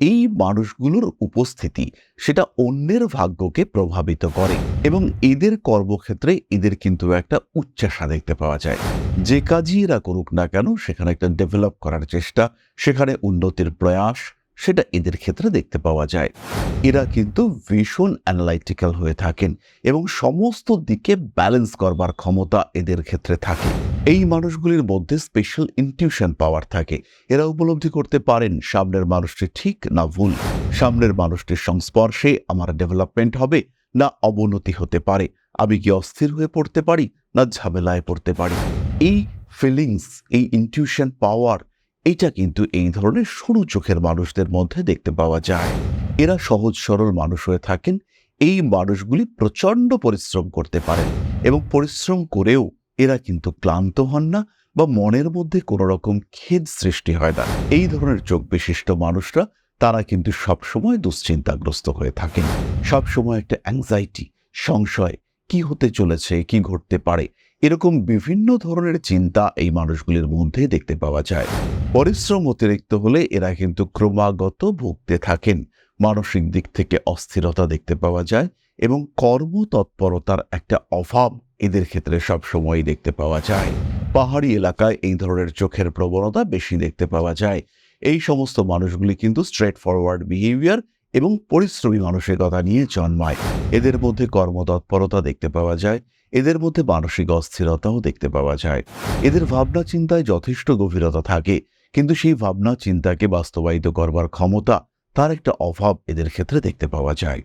এই মানুষগুলোর উপস্থিতি সেটা অন্যের ভাগ্যকে প্রভাবিত করে এবং এদের কর্মক্ষেত্রে এদের কিন্তু একটা উচ্চাসা দেখতে পাওয়া যায়। যে কাজই এরা করুক না কেন সেখানে একটা ডেভেলপ করার চেষ্টা, সেখানে উন্নতির প্রয়াস সেটা এদের ক্ষেত্রে দেখতে পাওয়া যায়। এরা কিন্তু ভীষণ অ্যানালাইটিক্যাল হয়ে থাকেন এবং সমস্ত দিকে ব্যালেন্স করবার ক্ষমতা এদের ক্ষেত্রে থাকে। এই মানুষগুলির মধ্যে স্পেশাল ইনটিউশন পাওয়ার থাকে। এরা উপলব্ধি করতে পারেন, সামনের মানুষটি ঠিক না ভুল? সামনের মানুষটির সংস্পর্শে আমার ডেভেলপমেন্ট হবে না অবনতি হতে পারে? আমি কি অস্থির হয়ে পড়তে পারি না ঝামেলায় পড়তে পারি? এই ফিলিংস এই ইনটিউশন পাওয়ার এটা কিন্তু এই ধরনের সরু চোখের মানুষদের মধ্যে দেখতে পাওয়া যায়। এরা সহজ সরল মানুষ হয়ে থাকেন, এই মানুষগুলি প্রচণ্ড পরিশ্রম করতে পারেন এবং পরিশ্রম করেও এরা কিন্তু ক্লান্ত হন না বা মনের মধ্যে কোনো রকম খেদ সৃষ্টি হয় না। এই ধরনের চোখ বিশিষ্ট মানুষরা, তারা কিন্তু সবসময় দুশ্চিন্তাগ্রস্ত হয়ে থাকেন। সবসময় একটা অ্যাংজাইটি সংশয়, কি হতে চলেছে, কি ঘটতে পারে এরকম বিভিন্ন ধরনের চিন্তা এই মানুষগুলির মধ্যে দেখতে পাওয়া যায়। পরিশ্রম অতিরিক্ত হলে এরা কিন্তু ক্রমাগত ভুগতে থাকেন। মানসিক দিক থেকে অস্থিরতা দেখতে পাওয়া যায় এবং কর্মতৎপরতার একটা অভাব এদের ক্ষেত্রে সবসময়ই দেখতে পাওয়া যায়। পাহাড়ি এলাকায় এই ধরনের চোখের প্রবণতা বেশি দেখতে পাওয়া যায়। এই সমস্ত মানুষগুলি কিন্তু স্ট্রেট ফরওয়ার্ড বিহেভিয়ার এবং পরিশ্রমী মানসিকতা নিয়ে জন্মায়। এদের মধ্যে কর্মতৎপরতা দেখতে পাওয়া যায়। এদের মধ্যে মানসিক অস্থিরতাও দেখতে পাওয়া যায়। এদের ভাবনা চিন্তায় যথেষ্ট গভীরতা থাকে, কিন্তু সেই ভাবনা চিন্তাকে বাস্তবায়িত করবার ক্ষমতা তার একটা অভাব এদের ক্ষেত্রে দেখতে পাওয়া যায়।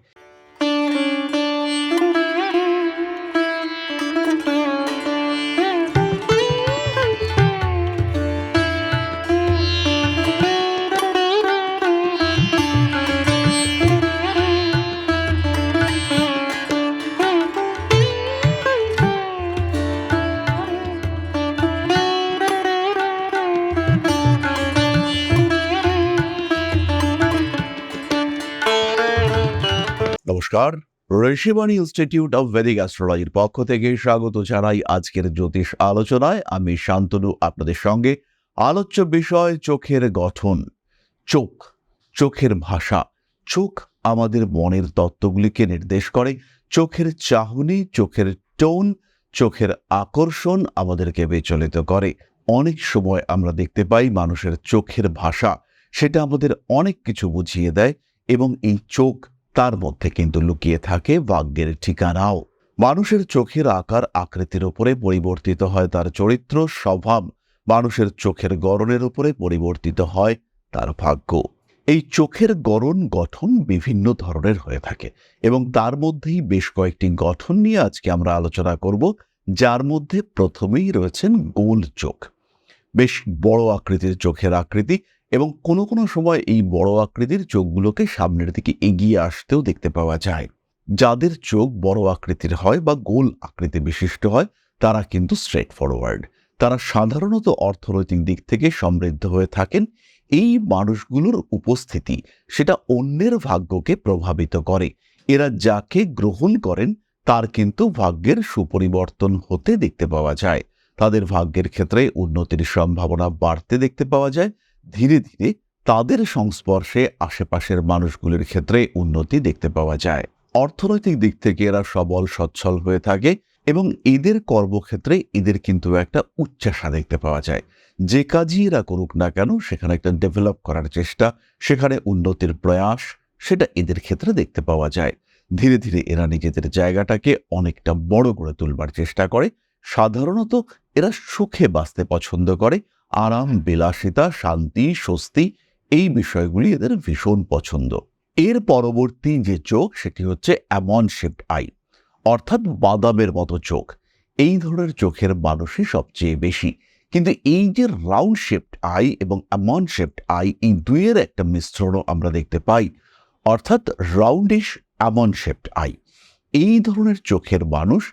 নমস্কার। ঋষিবাণী ইনস্টিটিউট অব ভেদিক অ্যাস্ট্রোলজির পক্ষ থেকে স্বাগত জানাই আজকের জ্যোতিষ আলোচনায়। আমি শান্তনু, আপনাদের সঙ্গে আলোচ্য বিষয় চোখের গঠন। চোখ, চোখের ভাষা। চোখ আমাদের মনের তত্ত্বগুলিকে নির্দেশ করে। চোখের চাহনি, চোখের টোন, চোখের আকর্ষণ আমাদেরকে বিচলিত করে। অনেক সময় আমরা দেখতে পাই মানুষের চোখের ভাষা, সেটা আমাদের অনেক কিছু বুঝিয়ে দেয় এবং এই চোখ তার মধ্যে কিন্তু লুকিয়ে থাকে ভাগ্যের ঠিকানাও। মানুষের চোখের আকার আকৃতির উপরে পরিবর্তিত হয় তার চরিত্র, স্বভাব। মানুষের চোখের গড়নের উপরে পরিবর্তিত হয় তার ভাগ্য। এই চোখের গড়ন গঠন বিভিন্ন ধরনের হয়ে থাকে এবং তার মধ্যেই বেশ কয়েকটি গঠন নিয়ে আজকে আমরা আলোচনা করব, যার মধ্যে প্রথমেই রয়েছেন গোল চোখ। বেশ বড় আকৃতির চোখের আকৃতি এবং কোনো কোনো সময় এই বড় আকৃতির চোখগুলোকে সামনের দিকে এগিয়ে আসতেও দেখতে পাওয়া যায়। যাদের চোখ বড় আকৃতির হয় বা গোল আকৃতি বিশিষ্ট হয়, তারা কিন্তু স্ট্রেট ফরওয়ার্ড তারা সাধারণত অর্থনৈতিক দিক থেকে সমৃদ্ধ হয়ে থাকেন। এই মানুষগুলোর উপস্থিতি সেটা অন্যের ভাগ্যকে প্রভাবিত করে। এরা যাকে গ্রহণ করেন, তার কিন্তু ভাগ্যের সুপরিবর্তন হতে দেখতে পাওয়া যায়। তাদের ভাগ্যের ক্ষেত্রে উন্নতির সম্ভাবনা বাড়তে দেখতে পাওয়া যায়। ধীরে ধীরে তাদের সংস্পর্শে আশেপাশের মানুষগুলির ক্ষেত্রে উন্নতি দেখতে পাওয়া যায়। অর্থনৈতিক দিক থেকে এরা সবল, সচ্ছল হয়ে থাকে এবং এদের কর্মক্ষেত্রে এদের কিন্তু একটা উচ্চাসা দেখতে পাওয়া যায়। যে কাজই এরা করুক না কেন, সেখানে একটা ডেভেলপ করার চেষ্টা, সেখানে উন্নতির প্রয়াস, সেটা এদের ক্ষেত্রে দেখতে পাওয়া যায়। ধীরে ধীরে এরা নিজেদের জায়গাটাকে অনেকটা বড় করে তুলবার চেষ্টা করে। সাধারণত এরা সুখে বাঁচতে পছন্দ করে আরাম, বিলাসিতা, শান্তি, স্বস্তি, এই বিষয়গুলি এদের ভীষণ পছন্দ। এর পরবর্তী যে চোখ, সেটি হচ্ছে অ্যামন শেপড আই অর্থাৎ বাদামের মতো চোখ। এই ধরনের চোখের মানুষই সবচেয়ে বেশি। কিন্তু এই যে রাউন্ড শেপড আই এবং অ্যামন শেপড আই এই দুইয়ের একটা মিশ্রণও আমরা দেখতে পাই, অর্থাৎ রাউন্ডিশ অ্যামন শেপড আই এই ধরনের চোখের মানুষ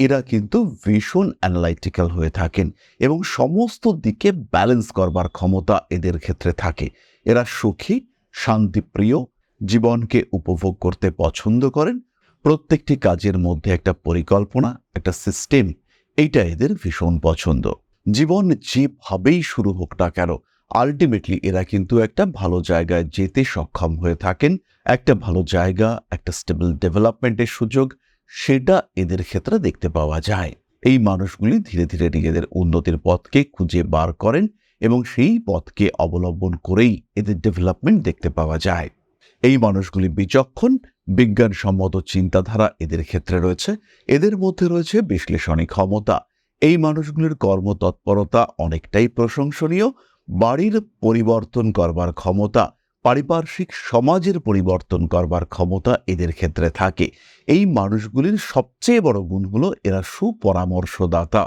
এরা কিন্তু ভীষণ অ্যানালাইটিক্যাল হয়ে থাকেন এবং সমস্ত দিকে ব্যালেন্স করবার ক্ষমতা এদের ক্ষেত্রে থাকে। এরা সুখী, শান্তিপ্রিয়, জীবনকে উপভোগ করতে পছন্দ করেন। প্রত্যেকটি কাজের মধ্যে একটা পরিকল্পনা, একটা সিস্টেম এইটা এদের ভীষণ পছন্দ। জীবন যেভাবেই শুরু হোক না কেন আলটিমেটলি এরা কিন্তু একটা ভালো জায়গায় যেতে সক্ষম হয়ে থাকেন। একটা ভালো জায়গা, একটা স্টেবল ডেভেলপমেন্টের সুযোগ সেটা এদের ক্ষেত্রে দেখতে পাওয়া যায়। এই মানুষগুলি ধীরে ধীরে নিজেদের উন্নতির পথকে খুঁজে বার করেন এবং সেই পথকে অবলম্বন করেই এদের ডেভেলপমেন্ট দেখতে পাওয়া যায়। এই মানুষগুলি বিচক্ষণ, বিজ্ঞানসম্মত চিন্তাধারা এদের ক্ষেত্রে রয়েছে। এদের মধ্যে রয়েছে বিশ্লেষণী ক্ষমতা। এই মানুষগুলির কর্মতৎপরতা অনেকটাই প্রশংসনীয়। বাড়ির পরিবর্তন করবার ক্ষমতা পারিপার্শ্বিক সমাজের পরিবর্তন করবার ক্ষমতা এদের ক্ষেত্রে থাকে। এই মানুষগুলির সবচেয়ে বড় গুণ হলো এরা সুপরামর্শদাতা।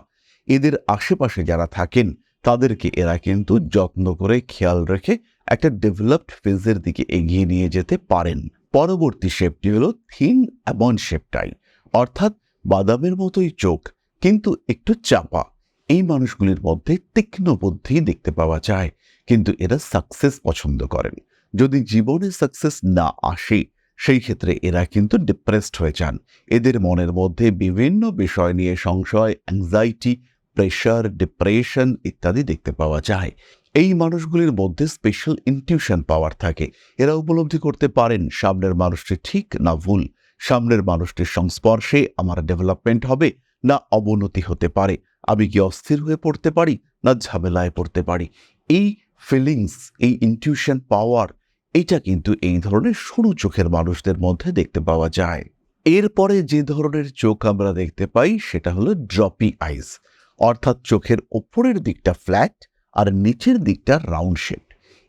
এদের আশেপাশে যারা থাকেন, তাদেরকে এরা কিন্তু যত্ন করে খেয়াল রেখে একটা ডেভেলপড ফেজের দিকে এগিয়ে নিয়ে যেতে পারেন। পরবর্তী শেপটি হলো থিন অ্যাবন শেপটাই। অর্থাৎ বাদামের মতোই চোখ, কিন্তু একটু চাপা। এই মানুষগুলির মধ্যে তীক্ষ্ণ বুদ্ধি দেখতে পাওয়া যায়, কিন্তু এরা সাকসেস পছন্দ করেন। যদি জীবনে সাকসেস না আসে, সেই ক্ষেত্রে এরা কিন্তু ডিপ্রেসড হয়ে যান। এদের মনের মধ্যে বিভিন্ন বিষয় নিয়ে সংশয় অ্যাংজাইটি প্রেশার ডিপ্রেশন ইত্যাদি দেখতে পাওয়া যায়। এই মানুষগুলির মধ্যে স্পেশাল ইনটিউশন পাওয়ার থাকে। এরা উপলব্ধি করতে পারেন, সামনের মানুষটি ঠিক না ভুল। সামনের মানুষটির সংস্পর্শে আমার ডেভেলপমেন্ট হবে, না অবনতি হতে পারে। আমি কি অস্থির হয়ে পড়তে পারি, না ঝামেলায় পড়তে পারি? এই ফিলিংস এই ইনটিউশন পাওয়ার এটা কিন্তু এই ধরনের সরু চোখের মানুষদের মধ্যে দেখতে পাওয়া যায়। এরপরে যে ধরনের চোখ আমরা দেখতে পাই, সেটা হলো ড্রপি আইস। অর্থাৎ চোখের ওপরের দিকটা ফ্ল্যাট আর নিচের দিকটা রাউন্ড শেপ।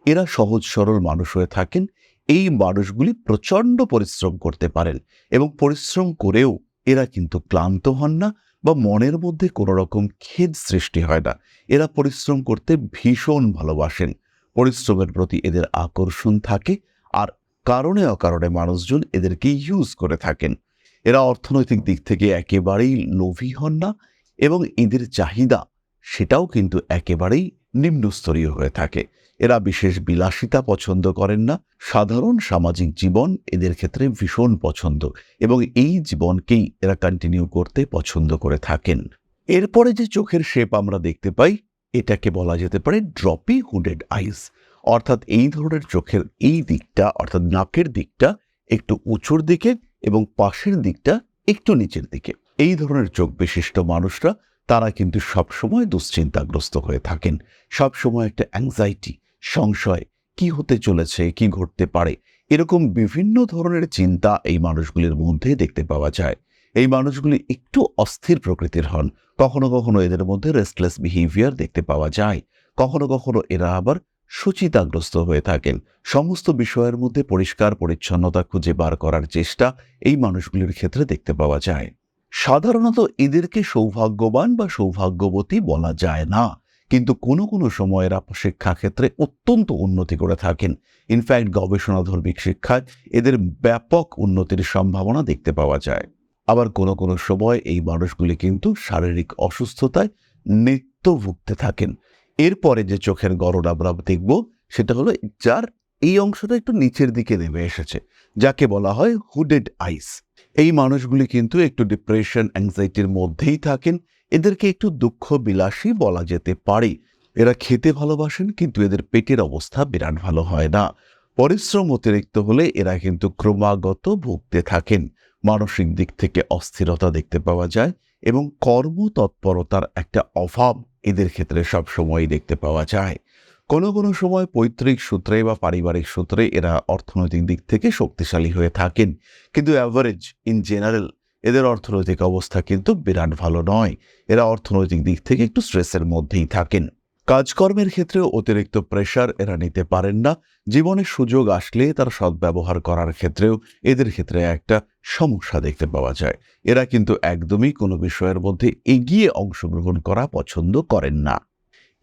এরা সহজ সরল মানুষ হয়ে থাকেন। এই মানুষগুলি প্রচণ্ড পরিশ্রম করতে পারেন এবং পরিশ্রম করেও এরা কিন্তু ক্লান্ত হন না বা মনের মধ্যে কোনো রকম খেদ সৃষ্টি হয় না। এরা পরিশ্রম করতে ভীষণ ভালোবাসেন। পরিশ্রমের প্রতি এদের আকর্ষণ থাকে আর কারণে অকারণে মানুষজন এদেরকে ইউজ করে থাকেন। এরা অর্থনৈতিক দিক থেকে একেবারেই লোভী হন না এবং এদের চাহিদা সেটাও কিন্তু একেবারেই নিম্নস্তরীয় হয়ে থাকে। এরা বিশেষ বিলাসিতা পছন্দ করেন না। সাধারণ সামাজিক জীবন এদের ক্ষেত্রে ভীষণ পছন্দ এবং এই জীবনকেই এরা কন্টিনিউ করতে পছন্দ করে থাকেন। এরপরে যে চোখের শেপ আমরা দেখতে পাই এটাকে বলা যেতে পারে ড্রপি হুডেড আইস অর্থাৎ এই ধরনের চোখের এই দিকটা, অর্থাৎ নাকের দিকটা একটু উঁচুর দিকে এবং পাশের দিকটা একটু নিচের দিকে। এই ধরনের চোখ বিশিষ্ট মানুষরা, তারা কিন্তু সবসময় দুশ্চিন্তাগ্রস্ত হয়ে থাকেন। সবসময় একটা অ্যাংজাইটি সংশয়, কি হতে চলেছে, কি ঘটতে পারে, এরকম বিভিন্ন ধরনের চিন্তা এই মানুষগুলির মধ্যে দেখতে পাওয়া যায়। এই মানুষগুলি একটু অস্থির প্রকৃতির হন। কখনো কখনো এদের মধ্যে রেস্টলেস বিহেভিয়ার দেখতে পাওয়া যায়। কখনো কখনো এরা আবার সুচিতাগ্রস্ত হয়ে থাকেন। সমস্ত বিষয়ের মধ্যে পরিষ্কার পরিচ্ছন্নতা খুঁজে বার করার চেষ্টা এই মানুষগুলির ক্ষেত্রে দেখতে পাওয়া যায়। সাধারণত এদেরকে সৌভাগ্যবান বা সৌভাগ্যবতী বলা যায় না। কিন্তু কোনো কোনো সময় এরা শিক্ষাক্ষেত্রে অত্যন্ত উন্নতি করে থাকেন। ইনফ্যাক্ট গবেষণাধর্মিক শিক্ষায় এদের ব্যাপক উন্নতির সম্ভাবনা দেখতে পাওয়া যায়। আবার কোনো কোনো সময় এই মানুষগুলি কিন্তু শারীরিক অসুস্থতায় নিত্য ভুগতে থাকেন। এরপরে যে চোখের গড়ন আমরা দেখব, সেটা হলো যার এই অংশটা একটু নিচের দিকে নেমে এসেছে, যাকে বলা হয় হুডেড আইস। এই মানুষগুলি কিন্তু একটু ডিপ্রেশন, অ্যাংজাইটির মধ্যেই থাকেন। এদেরকে একটু দুঃখ বিলাসী বলা যেতে পারে। এরা খেতে ভালোবাসেন, কিন্তু এদের পেটের অবস্থা বিরাট ভালো হয় না। পরিশ্রম অতিরিক্ত হলে এরা কিন্তু ক্রমাগত ভুগতে থাকেন। মানসিক দিক থেকে অস্থিরতা দেখতে পাওয়া যায় এবং কর্মতৎপরতার একটা অভাব এদের ক্ষেত্রে সবসময়ই দেখতে পাওয়া যায়। কোনো কোনো সময় পৈতৃক সূত্রে বা পারিবারিক সূত্রে এরা অর্থনৈতিক দিক থেকে শক্তিশালী হয়ে থাকেন। কিন্তু অ্যাভারেজ ইন জেনারেল এদের অর্থনৈতিক অবস্থা কিন্তু বিরাট ভালো নয়। এরা অর্থনৈতিক দিক থেকে একটু স্ট্রেসের মধ্যেই থাকেন। কাজকর্মের ক্ষেত্রে অতিরিক্ত প্রেশার এরা নিতে পারেন না। জীবনে সুযোগ আসলে তার সদ্ব্যবহার করার ক্ষেত্রেও এদের ক্ষেত্রে একটা সমস্যা দেখতে পাওয়া যায়। এরা কিন্তু একদমই কোনো বিষয়ের মধ্যে এগিয়ে অংশগ্রহণ করা পছন্দ করেন না।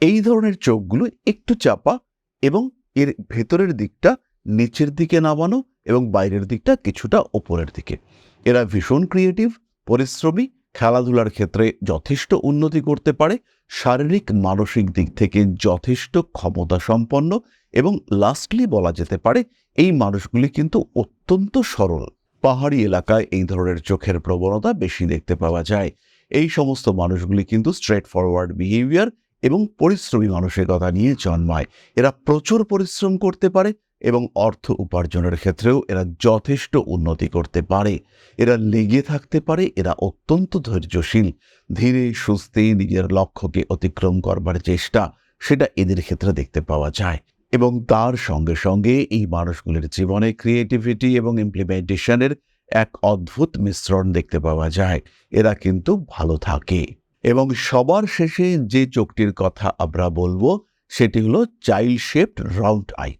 এই ধরনের চোখগুলো একটু চাপা এবং এর ভেতরের দিকটা নিচের দিকে নামানো এবং বাইরের দিকটা কিছুটা ওপরের দিকে। এরা ভীষণ ক্রিয়েটিভ পরিশ্রমী খেলাধুলার ক্ষেত্রে যথেষ্ট উন্নতি করতে পারে, শারীরিক, মানসিক দিক থেকে যথেষ্ট ক্ষমতা সম্পন্ন এবং লাস্টলি বলা যেতে পারে, এই মানুষগুলি কিন্তু অত্যন্ত সরল। পাহাড়ি এলাকায় এই ধরনের চোখের প্রবণতা বেশি দেখতে পাওয়া যায়। এই সমস্ত মানুষগুলি কিন্তু স্ট্রেট ফরওয়ার্ড বিহেভিয়ার এবং পরিশ্রমী মানসিকতা নিয়ে জন্মায়। এরা প্রচুর পরিশ্রম করতে পারে এবং অর্থ উপার্জনের ক্ষেত্রেও এরা যথেষ্ট উন্নতি করতে পারে। এরা লেগে থাকতে পারে, এরা অত্যন্ত ধৈর্যশীল। ধীরে, সুস্থে নিজের লক্ষ্যকে অতিক্রম করবার চেষ্টা, সেটা এদের ক্ষেত্রে দেখতে পাওয়া যায়। এবং তার সঙ্গে সঙ্গে এই মানুষগুলির জীবনে ক্রিয়েটিভিটি এবং ইমপ্লিমেন্টেশনের এক অদ্ভুত মিশ্রণ দেখতে পাওয়া যায়। এরা কিন্তু ভালো থাকে। এবং সবার শেষে যে চোখটির কথা আমরা বলব, সেটি হলো চাইল্ড শেপড রাউন্ড আই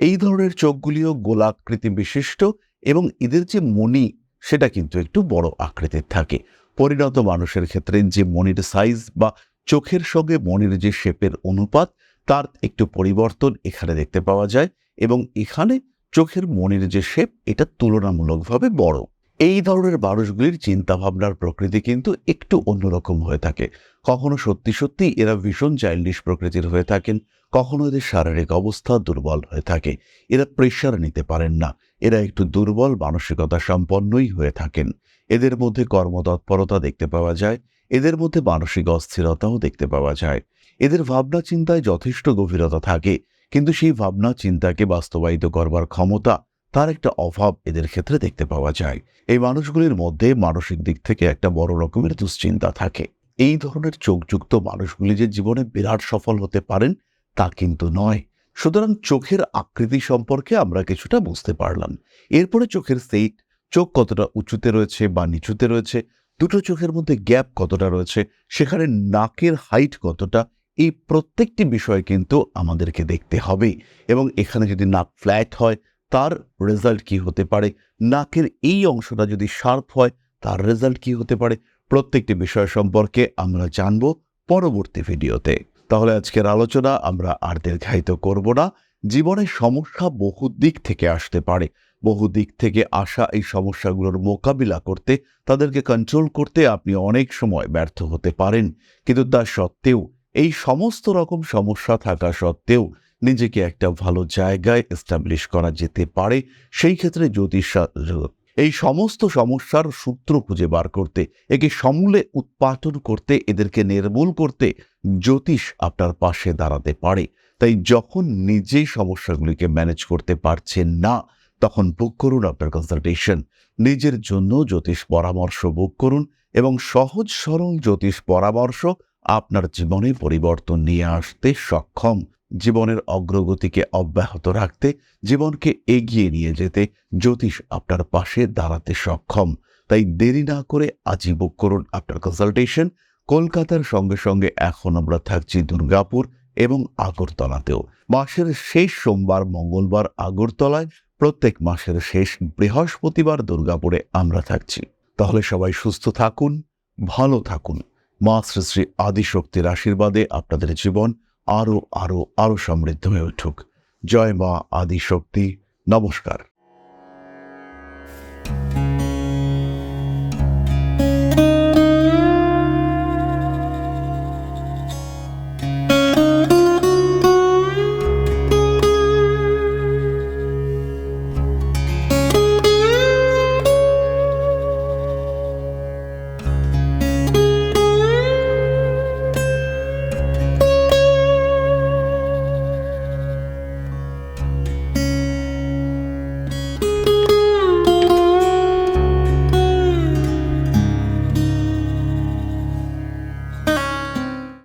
এই ধরনের চোখগুলিও গোলাকৃতি বিশিষ্ট এবং এদের যে মণি, সেটা কিন্তু একটু বড় আকৃতির থাকে। পরিণত মানুষের ক্ষেত্রে যে মনির সাইজ বা চোখের সঙ্গে মনির যে শেপের অনুপাত, তার একটু পরিবর্তন এখানে দেখতে পাওয়া যায় এবং এখানে চোখের মনির যে শেপ এটা তুলনামূলকভাবে বড়। এই ধরনের মানুষগুলির চিন্তাভাবনার প্রকৃতি কিন্তু একটু অন্যরকম হয়ে থাকে। কখনো সত্যি সত্যি এরা ভীষণ চাইল্ডিশ প্রকৃতির হয়ে থাকেন কখনো এদের শারীরিক অবস্থা দুর্বল হয়ে থাকে। এরা প্রেশার নিতে পারেন না। এরা একটু দুর্বল, মানসিকতা সম্পন্নই হয়ে থাকেন। এদের মধ্যে কর্মতৎপরতা দেখতে পাওয়া যায়। এদের মধ্যে মানসিক অস্থিরতাও দেখতে পাওয়া যায়। এদের ভাবনা চিন্তায় যথেষ্ট গভীরতা থাকে, কিন্তু সেই ভাবনা চিন্তাকে বাস্তবায়িত করবার ক্ষমতা, তার একটা অভাব এদের ক্ষেত্রে দেখতে পাওয়া যায়। এই মানুষগুলির মধ্যে মানসিক দিক থেকে একটা বড় রকমের দুশ্চিন্তা থাকে। এই ধরনের চোখযুক্ত মানুষগুলি যে জীবনে বিরাট সফল হতে পারেন তা কিন্তু নয়। সুতরাং চোখের আকৃতি সম্পর্কে আমরা কিছুটা বুঝতে পারলাম। এরপরে চোখের সেট চোখ কতটা উঁচুতে রয়েছে বা নিচুতে রয়েছে, দুটো চোখের মধ্যে গ্যাপ কতটা রয়েছে, সেখানে নাকের হাইট কতটা, এই প্রত্যেকটি বিষয় কিন্তু আমাদেরকে দেখতে হবে। এবং এখানে যদি নাক ফ্ল্যাট হয়, তার রেজাল্ট কি হতে পারে? নাকের এই অংশটা যদি শার্প হয়, তার রেজাল্ট কি হতে পারে? প্রত্যেকটি বিষয় সম্পর্কে আমরা জানব পরবর্তী ভিডিওতে তাহলে আজকের আলোচনা আমরা আর দীর্ঘায়িত করব না। জীবনের সমস্যা বহু দিক থেকে আসতে পারে। বহু দিক থেকে আসা এই সমস্যাগুলোর মোকাবিলা করতে, তাদেরকে কন্ট্রোল করতে আপনি অনেক সময় ব্যর্থ হতে পারেন। কিন্তু তা সত্ত্বেও, এই সমস্ত রকম সমস্যা থাকা সত্ত্বেও নিজেকে একটা ভালো জায়গায় এস্টাবলিশ করা যেতে পারে। সেই ক্ষেত্রে জ্যোতিষ এই সমস্ত সমস্যার সূত্র খুঁজে বার করতে, একে সমূলে উৎপাটন করতে, এদেরকে নির্মূল করতে জ্যোতিষ আপনার পাশে দাঁড়াতে পারে। তাই যখন নিজেই সমস্যাগুলিকে ম্যানেজ করতে পারছেন না, তখন বুক করুন আপনার কনসালটেশন নিজের জন্য জ্যোতিষ পরামর্শ বুক করুন এবং সহজ সরল জ্যোতিষ পরামর্শ আপনার জীবনে পরিবর্তন নিয়ে আসতে সক্ষম। জীবনের অগ্রগতিকে অব্যাহত রাখতে, জীবনকে এগিয়ে নিয়ে যেতে জ্যোতিষ আপনার পাশে দাঁড়াতে সক্ষম। তাই দেরি না করে আজই বুক করুন আপনার কনসালটেশন কলকাতার সঙ্গে সঙ্গে এখন আমরা থাকছি দুর্গাপুর এবং আগরতলাতেও। মাসের শেষ সোমবার, মঙ্গলবার আগরতলায়, প্রত্যেক মাসের শেষ বৃহস্পতিবার দুর্গাপুরে আমরা থাকছি। তাহলে সবাই সুস্থ থাকুন, ভালো থাকুন। মা শ্রী শ্রী আদিশক্তির আশীর্বাদে আপনাদের জীবন আরও আরও আরও সমৃদ্ধ হয়ে উঠুক। জয় মা আদি শক্তি নমস্কার।